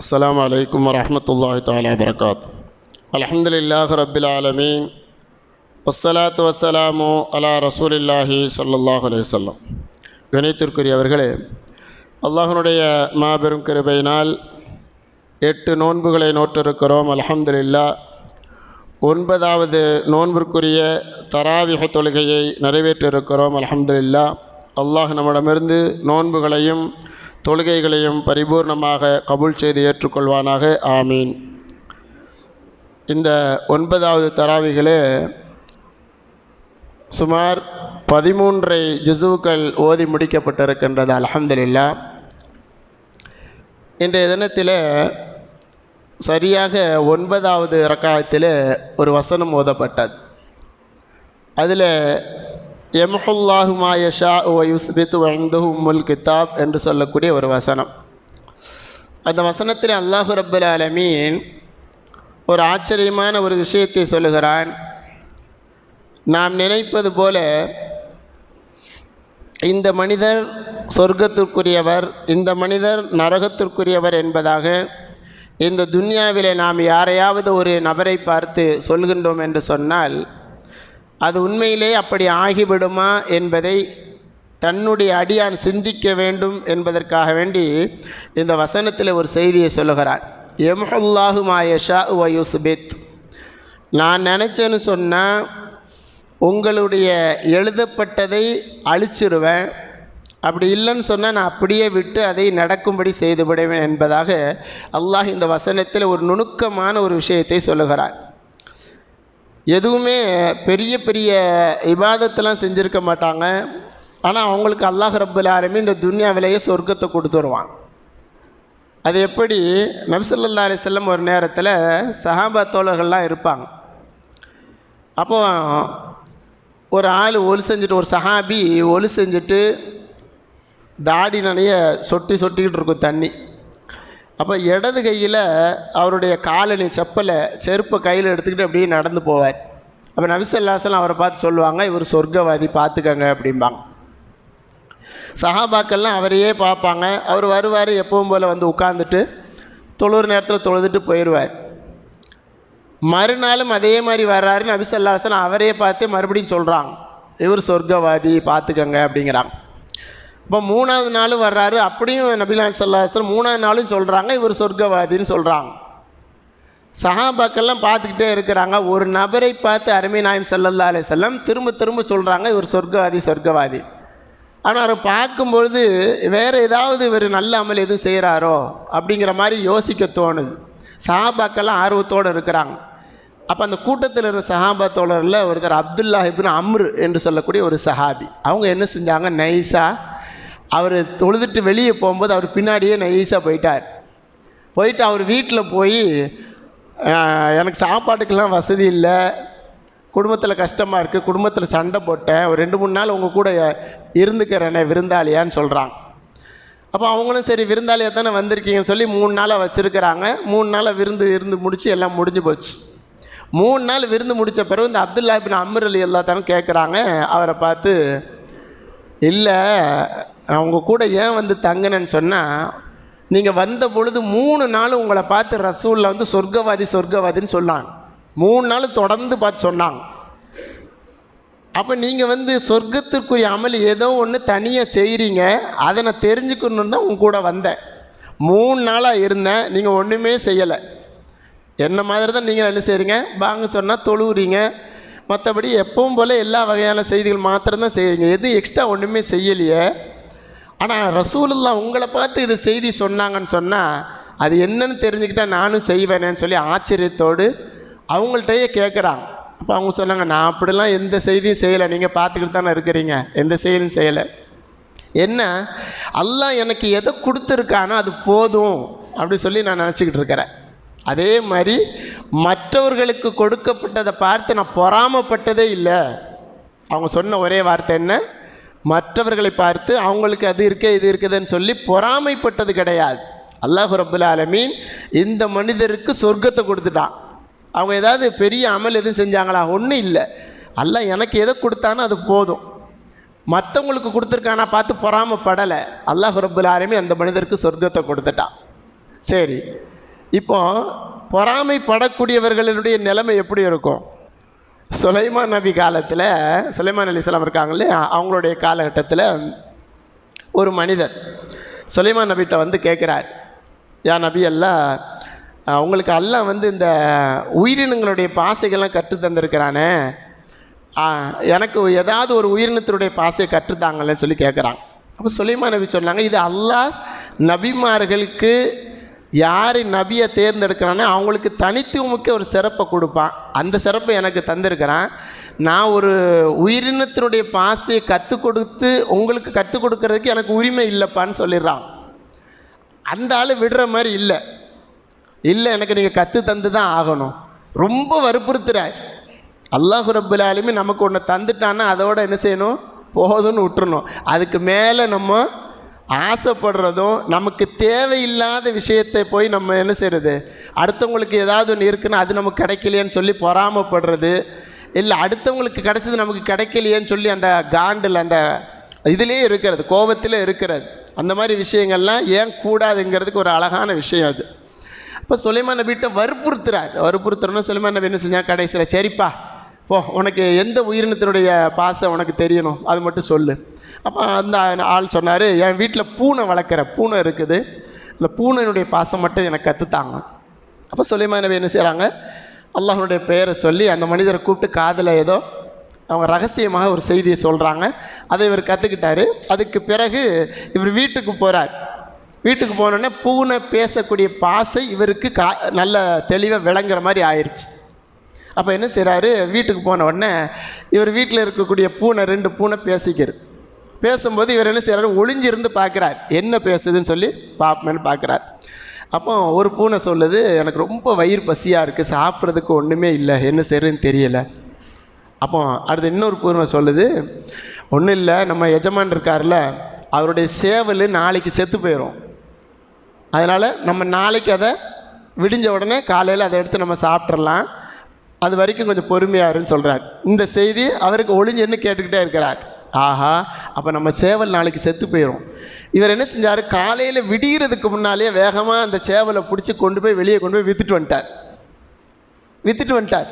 السلام عليكم ورحمة الله تعالى وبركاته الحمد لله رب العالمين والصلاة والسلام على رسول الله صلى الله عليه وسلم கணித்திற்குரியவர்களே அல்லாஹனுடைய மாபெரும் கிருபையினால் எட்டு நோன்புகளை நோற்றிருக்கிறோம் அல்ஹம்துலில்லா ஒன்பதாவது நோன்பிற்குரிய தராவிக தொழுகையை நிறைவேற்றிருக்கிறோம் அல்ஹம்துலில்லா அல்லாஹ் நம்மிடமிருந்து நோன்புகளையும் தொழுகைகளையும் பரிபூர்ணமாக கபூல் செய்து ஏற்றுக்கொள்வானாக. ஆமீன். இந்த ஒன்பதாவது தராவிகளே சுமார் பதிமூன்றை ஜிசுக்கள் ஓதி முடிக்கப்பட்டிருக்கின்றது அலமதுல்லா இன்றைய தினத்தில் சரியாக ஒன்பதாவது ரக்காயத்தில் ஒரு வசனம் ஓதப்பட்டது. அதில் எம்ஹுல்லாஹு மாயஷா ஓ யுஸ்பித் வந்தஹு முல் கிதாப் என்று சொல்லக்கூடிய ஒரு வசனம். அந்த வசனத்தில் அல்லாஹு ரப்பல் ஆலமீன் ஒரு ஆச்சரியமான ஒரு விஷயத்தை சொல்லுகிறான். நாம் நினைப்பது போல இந்த மனிதர் சொர்க்கத்திற்குரியவர் இந்த மனிதர் நரகத்திற்குரியவர் என்பதாக இந்த துன்யாவிலே நாம் யாரையாவது ஒரு நபரை பார்த்து சொல்கின்றோம் என்று சொன்னால் அது உண்மையிலே அப்படி ஆகிவிடுமா என்பதை தன்னுடைய அடியான் சிந்திக்க வேண்டும் என்பதற்காக வேண்டி இந்த வசனத்தில் ஒரு செய்தியை சொல்லுகிறார். எம்ஹுல்லாஹு மாயஷா வயுஸ்பித் நான் நினச்சேன்னு சொன்னால் உங்களுடைய எழுதப்பட்டதை அழிச்சிருவேன். அப்படி இல்லைன்னு சொன்னால் நான் அப்படியே விட்டு அதை நடக்கும்படி செய்துவிடுவேன் என்பதாக அல்லாஹ் இந்த வசனத்தில் ஒரு நுணுக்கமான ஒரு விஷயத்தை சொல்லுகிறார். எதுவுமே பெரிய பெரிய இபாதத்தெல்லாம் செஞ்சுருக்க மாட்டாங்க. ஆனால் அவங்களுக்கு அல்லாஹ் ரப்புல் ஆலமீன் இந்த துன்யாவிலேயே சொர்க்கத்தை கொடுத்துருவான் அது எப்படி? நபிசல்லா அலிசல்லம் ஒரு நேரத்தில் சஹாபா தோழர்கள்லாம் இருப்பாங்க. அப்போ ஒரு ஆள் ஒலி செஞ்சுட்டு ஒரு சஹாபி ஒலி செஞ்சுட்டு தாடி நிறைய சொட்டி சொட்டிக்கிட்டு இருக்கும் தண்ணி. அப்போ இடது கையில் அவருடைய காலனி செப்பலை செருப்பை கையில் எடுத்துக்கிட்டு அப்படியே நடந்து போவார். அப்போ நபிசல்லாசலம் அவரை பார்த்து சொல்லுவாங்க இவர் சொர்க்கவாதி பார்த்துக்கங்க அப்படிம்பாங்க. சஹாபாக்கள்லாம் அவரையே பார்ப்பாங்க. அவர் வருவார் எப்பவும் போல் வந்து உட்காந்துட்டு தொழுற நேரத்தில் தொழுதுட்டு போயிடுவார் மறுநாளும் அதே மாதிரி வர்றாருன்னு நபிசல்லாசன் அவரே பார்த்து மறுபடியும் சொல்கிறாங்க இவர் சொர்க்கவாதி பார்த்துக்கங்க அப்படிங்கிறாங்க. இப்போ மூணாவது நாளும் வர்றாரு. அப்படியும் நபிலாம் சொல்லாசன் மூணாவது நாளும் சொல்கிறாங்க இவர் சொர்க்கவாதின்னு சொல்கிறாங்க சஹாபாக்கள்லாம் பார்த்துக்கிட்டே இருக்கிறாங்க. ஒரு நபரை பார்த்து அருமை நாயம் சல்லல்லா அலே செல்லம் திரும்ப திரும்ப சொல்கிறாங்க இவர் சொர்க்கவாதி சொர்க்கவாதி. ஆனால் அவரை பார்க்கும்பொழுது வேறு ஏதாவது இவர் நல்ல அமல் எதுவும் செய்கிறாரோ அப்படிங்கிற மாதிரி யோசிக்க தோணுது. சஹாபாக்கெல்லாம் ஆர்வத்தோடு இருக்கிறாங்க. அப்போ அந்த கூட்டத்தில் இருந்த சஹாபா தோழரில் ஒருத்தர் அப்துல்லா இப்னு அம்ரு என்று சொல்லக்கூடிய ஒரு சஹாபி. அவங்க என்ன செஞ்சாங்க? நைஸாக அவர் தொழுதுட்டு வெளியே போகும்போது அவர் பின்னாடியே நைஸாக போயிட்டார். போயிட்டு அவர் வீட்டில் போய் எனக்கு சாப்பாட்டுக்கெல்லாம் வசதி இல்லை. குடும்பத்தில் கஷ்டமாக இருக்குது குடும்பத்தில் சண்டை போட்டேன். ஒரு ரெண்டு மூணு நாள் உங்கள் கூட இருந்துக்கிறேனே விருந்தாளியான்னு சொல்கிறாங்க அப்போ அவங்களும் சரி விருந்தாளியாக தானே வந்திருக்கீங்கன்னு சொல்லி மூணு நாளாக வச்சுருக்கிறாங்க. மூணு நாளாக விருந்து இருந்து முடித்து எல்லாம் முடிஞ்சு போச்சு. மூணு நாள் விருந்து முடித்த பிறகு இந்த அப்துல்லா பின் அம்ர் அலி எல்லாத்தானும் கேட்குறாங்க அவரை பார்த்து இல்லை அவங்க கூட ஏன் வந்து தங்கினேன்னு சொன்னால் நீங்கள் வந்த பொழுது மூணு நாள் உங்களை பார்த்து ரசூலில் வந்து சொர்க்கவாதி சொர்க்கவாதின்னு சொன்னாங்க. மூணு நாள் தொடர்ந்து பார்த்து சொன்னாங்க. அப்போ நீங்கள் வந்து சொர்க்கத்திற்குரிய அமல் ஏதோ ஒன்று தனியாக செய்கிறீங்க அதை நான் தெரிஞ்சுக்கணுன்னு தான் உங்க கூட வந்தேன். மூணு நாளாக இருந்தேன் நீங்கள் ஒன்றுமே செய்யலை. என்ன மாதிரி தான் நீங்கள் என்ன செய்கிறீங்க வாங்க சொன்னால் தொழுவுறீங்க. மற்றபடி எப்பவும் போல் எல்லா வகையான செய்திகள் மாத்திரம்தான் செய்கிறீங்க எதுவும் எக்ஸ்ட்ரா ஒன்றுமே செய்யலையே. ஆனால் ரசூலுல்லா உங்களை பார்த்து இது செய்தி சொன்னாங்கன்னு சொன்னால் அது என்னன்னு தெரிஞ்சுக்கிட்டால் நானும் செய்வேனேன்னு சொல்லி ஆச்சரியத்தோடு அவங்கள்ட்டையே கேட்குறாங்க அப்போ அவங்க சொன்னாங்க நான் அப்படிலாம் எந்த செய்தியும் செய்யலை. நீங்கள் பார்த்துக்கிட்டு தானே இருக்கிறீங்க. எந்த செயலும் செய்யலை. என்ன? அல்லாஹ் எனக்கு எதை கொடுத்துருக்கானோ அது போதும். அப்படி சொல்லி நான் நினச்சிக்கிட்டு இருக்கிறேன். அதே மாதிரி மற்றவர்களுக்கு கொடுக்கப்பட்டதை பார்த்து நான் பொறாமப்பட்டதே இல்லை. அவங்க சொன்ன ஒரே வார்த்தை என்ன? மற்றவர்களை பார்த்து அவங்களுக்கு அது இருக்கே இது இருக்குதுன்னு சொல்லி பொறாமைப்பட்டது கிடையாது. அல்லாஹ் ரபுல் ஆலமீன் இந்த மனிதருக்கு சொர்க்கத்தை கொடுத்துட்டான். அவங்க ஏதாவது பெரிய அமல் எதுவும் செஞ்சாங்களா? ஒன்றும் இல்லை. அல்ல எனக்கு எதை கொடுத்தானோ அது போதும். மற்றவங்களுக்கு கொடுத்துருக்கானா பார்த்து பொறாமப்படலை. அல்லாஹ் ரபுல் ஆலமீன் அந்த மனிதருக்கு சொர்க்கத்தை கொடுத்துட்டான். சரி இப்போ பொறாமைப்படக்கூடியவர்களினுடைய நிலைமை எப்படி இருக்கும்? சுலைமான் நபி காலத்தில் சுலைமான் அலிஸ்லாம் இருக்காங்களே அவங்களுடைய காலகட்டத்தில் ஒரு மனிதர் சுலைமான் நபிகிட்ட வந்து கேட்குறார் யா நபி எல்லாம் உங்களுக்கு எல்லாம் வந்து இந்த உயிரினங்களுடைய பாசைகள்லாம் கற்று தந்திருக்கிறானே. எனக்கு ஏதாவது ஒரு உயிரினத்தினுடைய பாசையை கற்றுத்தாங்களேன்னு சொல்லி கேட்குறாங்க அப்போ சுலைமான் நபி சொன்னாங்க இது அல்லாஹ் நபிமார்களுக்கு யார் நபியை தேர்ந்தெடுக்கிறானோ அவங்களுக்கு தனித்துவமிக்க ஒரு சிறப்பை கொடுப்பான். அந்த சிறப்பை எனக்கு தந்திருக்கிறான். நான் ஒரு உயிரினத்தினுடைய பாசையை கற்றுக் கொடுத்து உங்களுக்கு கற்றுக் கொடுக்கறதுக்கு எனக்கு உரிமை இல்லைப்பான்னு சொல்லிடுறான். அந்த ஆள் விடுற மாதிரி இல்லை. இல்லை எனக்கு நீங்கள் கற்று தந்து தான் ஆகணும். ரொம்ப வற்புறுத்துறார் அல்லாஹு ரபுல்லாலுமே நமக்கு ஒன்று தந்துட்டான்னா அதோட என்ன செய்யணும்? போதும்னு விட்டுறணும். அதுக்கு மேலே நம்ம ஆசைப்படுறதும் நமக்கு தேவையில்லாத விஷயத்தை போய் நம்ம என்ன செய்கிறது அடுத்தவங்களுக்கு ஏதாவது ஒன்று இருக்குன்னு அது நமக்கு கிடைக்கலையேன்னு சொல்லி பொறாமப்படுறது. இல்லை அடுத்தவங்களுக்கு கிடைச்சது நமக்கு கிடைக்கலையேன்னு சொல்லி அந்த காண்டில் அந்த இதுலேயே இருக்கிறது கோபத்தில் இருக்கிறது. அந்த மாதிரி விஷயங்கள்லாம் ஏன் கூடாதுங்கிறதுக்கு ஒரு அழகான விஷயம் அது. இப்போ சுலைமான் நபிகிட்ட வற்புறுத்துறார். வற்புறுத்துறோன்னா சுலைமான் நபி என்ன செஞ்சால் கடைசியில் சரிப்பா போ உனக்கு எந்த உயிரினத்தினுடைய பாசம் உனக்கு தெரியணும். அது மட்டும் சொல்லு. அப்போ அந்த ஆள் சொன்னார் என் வீட்டில் பூனை வளர்க்குற பூனை இருக்குது. அந்த பூனையினுடைய பாசம் மட்டும் எனக்கு கற்றுத்தாங்க அப்போ சொல்லிமா நபி என்ன செய்கிறாங்க அல்லாஹனுடைய பெயரை சொல்லி அந்த மனிதரை கூப்பிட்டு காதில் ஏதோ அவங்க ரகசியமாக ஒரு செய்தியை சொல்கிறாங்க அதை இவர் கற்றுக்கிட்டார் அதுக்கு பிறகு இவர் வீட்டுக்கு போகிறார் வீட்டுக்கு போனோடனே பூனை பேசக்கூடிய பாசை இவருக்கு கா நல்ல தெளிவாக விளங்குற மாதிரி ஆயிடுச்சு அப்போ என்ன செய்கிறாரு வீட்டுக்கு போன உடனே இவர் வீட்டில் இருக்கக்கூடிய பூனை ரெண்டு பூனை பேசிக்கிறது. பேசும்போது இவர் என்ன செய்கிறார் ஒளிஞ்சிருந்து பார்க்குறார். என்ன பேசுதுன்னு சொல்லி பார்ப்பேன்னு பார்க்குறார். அப்போ ஒரு பூனை சொல்லுது எனக்கு ரொம்ப வயிறு பசியாக இருக்குது சாப்பிட்றதுக்கு ஒன்றுமே இல்லை என்ன செய்யறதுன்னு தெரியலை. அப்போ அடுத்து இன்னொரு பூனை சொல்லுது ஒன்றும் இல்லை நம்ம எஜமான் இருக்கார்ல அவருடைய சேவல் நாளைக்கு செத்து போயிடும் அதனால் நம்ம நாளைக்கு அதை விடிஞ்ச உடனே காலையில் அதை எடுத்து நம்ம சாப்பிட்றலாம் அது வரைக்கும் கொஞ்சம் பொறுமையாருன்னு சொல்கிறார் இந்த செய்தி அவருக்கு ஒளிஞ்சுன்னு கேட்டுக்கிட்டே இருக்கிறார். ஆஹா அப்போ நம்ம சேவல் நாளைக்கு செத்து போயிடும் இவர் என்ன செஞ்சார்? காலையில் விடிகிறதுக்கு முன்னாலே வேகமாக அந்த சேவலை பிடிச்சி கொண்டு போய் வெளியே கொண்டு போய் விற்றுட்டு வந்துட்டார். விற்றுட்டு வந்துட்டார்.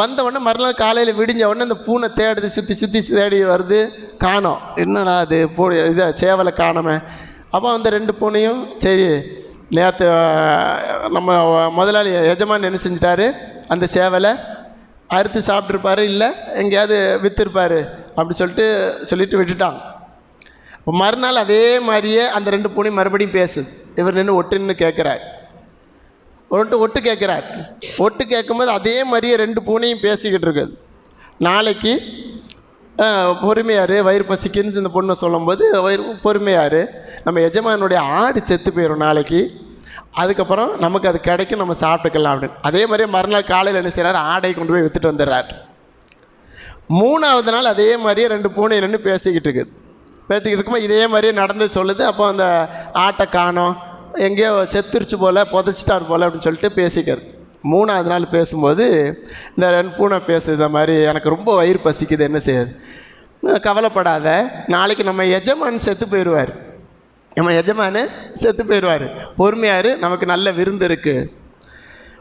வந்த உடனே மறுநாள் காலையில் விடிஞ்ச உடனே அந்த பூனை தேடுது சுற்றி சுற்றி தேடி வருது. காணோம். என்னடா அது பூ இதை சேவலை காணோமே. அப்போ அந்த ரெண்டு பூனையும் சரி நேற்று நம்ம முதலாளி எஜமான் என்ன செஞ்சிட்டாரு? அந்த சேவலை அறுத்து சாப்பிட்ருப்பாரு இல்லை எங்கேயாவது விற்றுருப்பாரு அப்படி சொல்லிட்டு சொல்லிட்டு விட்டுட்டாங்க. இப்போ மறுநாள் அதே மாதிரியே அந்த ரெண்டு பூனையும் மறுபடியும் பேசுது இவர் நின்று ஒட்டு நின்று கேட்குறாரு ஒட்டு ஒட்டு கேட்குறார் ஒட்டு கேட்கும்போது அதே மாதிரியே ரெண்டு பூனையும் பேசிக்கிட்டு இருக்குது. நாளைக்கு பொறுமையார் பொறுமையாரு வயிறு பசிக்குன்னு இந்த பொண்ணை சொல்லும்போது வயிறு பொறுமையாரு. நம்ம எஜமானுடைய ஆடு செத்து போயிடும் நாளைக்கு. அதுக்கப்புறம் நமக்கு அது கிடைக்கும் நம்ம சாப்பிட்டுக்கலாம் அப்படின்னு. அதே மாதிரியே மறுநாள் காலையில் என்ன செய்கிறார் ஆடை கொண்டு போய் விற்றுட்டு வந்துடுறார். மூணாவது நாள் அதே மாதிரியே ரெண்டு பூனை நின்று பேசிக்கிட்டு இருக்குது. பேசிக்கிட்டு இருக்கும்போது இதே மாதிரியே நடந்து சொல்லுது. அப்போ அந்த ஆட்டை காணோம். எங்கேயோ செத்துருச்சு போல் புதைச்சிட்டார் போல் அப்படின்னு சொல்லிட்டு பேசிக்கிறது மூணாவது நாள் பேசும்போது இந்த ரெண்டு பூனை பேசுது இந்த மாதிரி எனக்கு ரொம்ப வயிறு பசிக்குது என்ன செய்யுது? கவலைப்படாத. நாளைக்கு நம்ம எஜமான் செத்து போயிடுவார். நம்ம எஜமானு செத்து போயிடுவார். பொறுமையார் நமக்கு நல்ல விருந்து இருக்குது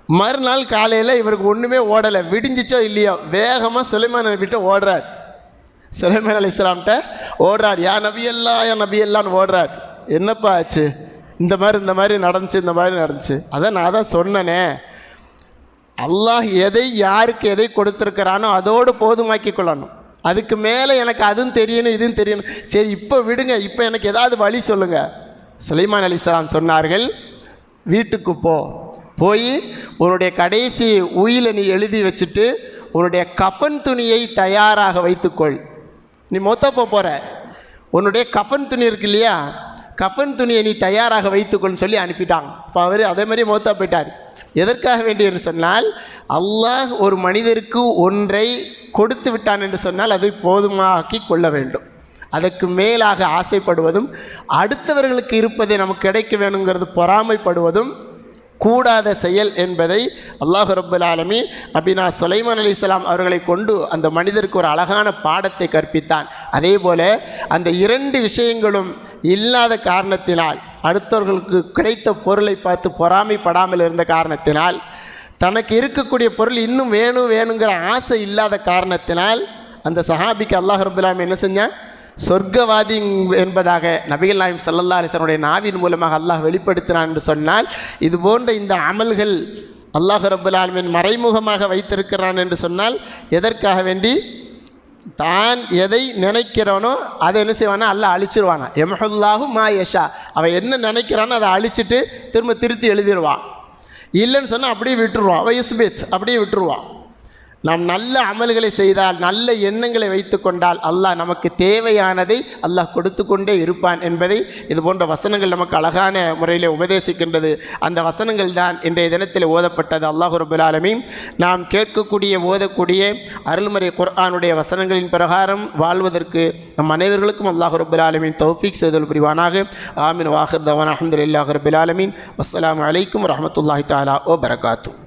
மறுநாள் காலையில் இவருக்கு ஒன்றுமே ஓடலை. விடிஞ்சிச்சோ இல்லையோ? வேகமாக சுலைமான் நபிகிட்ட ஓடுறார். சுலைமான் அலி இஸ்லாம்கிட்ட ஓடுறார். யா நபி யா நபியல்லான்னு ஓடுறார். என்னப்பா ஆச்சு? இந்த மாதிரி இந்த மாதிரி நடந்துச்சு இந்த மாதிரி நடந்துச்சு. அதான் நான் தான் சொன்னனே. அல்லாஹ் எதை யாருக்கு எதை கொடுத்துருக்கிறானோ அதோடு போதுமாக்கி கொள்ளணும். அதுக்கு மேலே எனக்கு அதுவும் தெரியணும் இதுவும் தெரியணும். சரி இப்போ விடுங்க. இப்போ எனக்கு ஏதாவது வழி சொல்லுங்கள் சுலைமான் அலிஸ்லாம் சொன்னார்கள் வீட்டுக்கு போ. போய் உன்னுடைய கடைசி உயிலை நீ எழுதி வச்சுட்டு உன்னுடைய கஃன் துணியை தயாராக வைத்துக்கொள். நீ மொத்தப்போ போகிற உன்னுடைய கஃன் துணி இருக்கு இல்லையா? கஃன் துணியை நீ தயாராக வைத்துக்கொள்னு சொல்லி அனுப்பிட்டாங்க. இப்போ அவர் அதே மாதிரி மொத்தா போயிட்டார். எதற்காக வேண்டும் என்று சொன்னால் அல்லாஹ் ஒரு மனிதருக்கு ஒன்றை கொடுத்து விட்டான் என்று சொன்னால் அதை போதுமாக்கி கொள்ள வேண்டும். அதற்கு மேலாக ஆசைப்படுவதும் அடுத்தவர்களுக்கு இருப்பதை நமக்கு கிடைக்க வேணுங்கிறது பொறாமைப்படுவதும் கூடாத செயல் என்பதை அல்லாஹு ரபுல் ஆலமீன் நபினா சுலைமான் அலிஸ்லாம் அவர்களை கொண்டு அந்த மனிதருக்கு ஒரு அழகான பாடத்தை கற்பித்தான். அதே போல அந்த இரண்டு விஷயங்களும் இல்லாத காரணத்தினால் அடுத்தவர்களுக்கு கிடைத்த பொருளை பார்த்து பொறாமைப்படாமல் இருந்த காரணத்தினால் தனக்கு இருக்கக்கூடிய பொருள் இன்னும் வேணும் வேணுங்கிற ஆசை இல்லாத காரணத்தினால் அந்த சஹாபிக்கு அல்லாஹ் ரபுல்லாம் என்ன செஞ்சான்? சொர்க்கவாதி என்பதாக நபிகள் நாயம் சல்லல்லா அலிசனுடைய நாவின் மூலமாக அல்லாஹ் வெளிப்படுத்தினான் என்று சொன்னால் இது போன்ற இந்த அமல்கள் அல்லாஹ் ரபுல்லாலுமின் மறைமுகமாக வைத்திருக்கிறான் என்று சொன்னால் எதற்காக வேண்டி? தான் எதை நினைக்கிறானோ அதை என்ன செய்வானா? அல்ல அழிச்சிருவானா. எமஹுல்லாஹு மா யஷா. அவன் என்ன நினைக்கிறானோ அதை அழிச்சிட்டு திரும்ப திருத்தி எழுதிடுவான் இல்லைன்னு சொன்னால் அப்படியே விட்டுருவான். அவன் யுஸ்பித் அப்படியே விட்டுருவான். நாம் நல்ல அமல்களை செய்தால் நல்ல எண்ணங்களை வைத்து கொண்டால் அல்லாஹ் நமக்கு தேவையானதை அல்லாஹ் கொடுத்து கொண்டே இருப்பான் என்பதை இது போன்ற வசனங்கள் நமக்கு அழகான முறையில் உபதேசிக்கின்றது. அந்த வசனங்கள் தான் இன்றைய தினத்தில் ஓதப்பட்டது. அல்லாஹு ரபுல் நாம் கேட்கக்கூடிய ஓதக்கூடிய அருள்முறை குர்ஆனுடைய வசனங்களின் பிரகாரம் வாழ்வதற்கு நம் அனைவர்களுக்கும் அல்லாஹு ரபுல் தௌஃபிக் தௌஃபீக் செய்தல் புரிவானாக. ஆமின். வாஹர் தவான். அஹமதுல்லாஹ் ரபுல் ஆலமீன். அஸ்ஸலாமு அலைக்கும் ரஹமத்துல்லாஹி தாலா ஓ பரகாத்து